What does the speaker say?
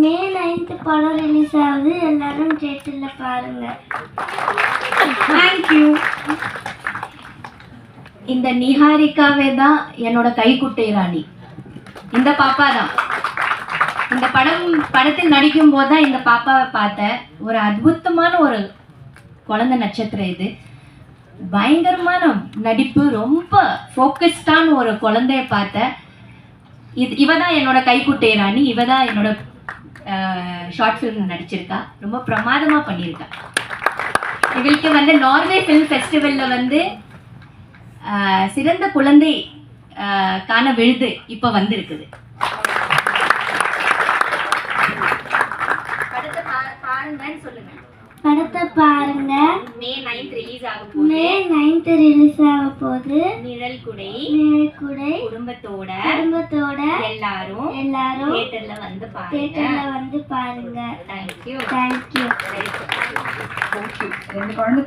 மே ninth படம் release ஆகுது. எல்லாரும் தேட்டரில் பாருங்க. தேங்க்யூ இந்த நிஹாரிகாவே தான் என்னோட கைக்குட்டை ராணி. இந்த பாப்பா தான். இந்த படம் படத்தில் நடிக்கும் போது தான் இந்த பாப்பாவை பார்த்தேன் ஒரு அற்புதமான ஒரு குழந்தை நட்சத்திரம் இது. பயங்கரமான நடிப்பு ரொம்ப ஃபோக்கஸ்டான ஒரு குழந்தைய பார்த்தேன் இது இவ தான் என்னோட கைக்குட்டை ராணி இவ தான் என்னோட ஷார்ட் ஃபிலிம் நடிச்சிருக்கா. ரொம்ப பிரமாதமாக பண்ணியிருக்கா. இவளுக்கு வந்து நார்வே ஃபிலிம் ஃபெஸ்டிவலில் வந்து சிறந்த குழந்தை காண விழுது இப்போ வந்திருக்குது. படத்தை பாருங்க. மே நைன்த் ரிலீஸ் ஆக மே நைன்த்து ரிலீஸ் ஆக போகுது. நிழல் குடை. நேர்குடை குடும்பத்தோட. குடும்பத்தோட. எல்லாரும் எல்லாரும் தியேட்டர்ல வந்து பாருங்க. தேட்டரில் வந்து பாருங்க. தேங்க்யூ தேங்க்யூ ரெண்டு குழந்தை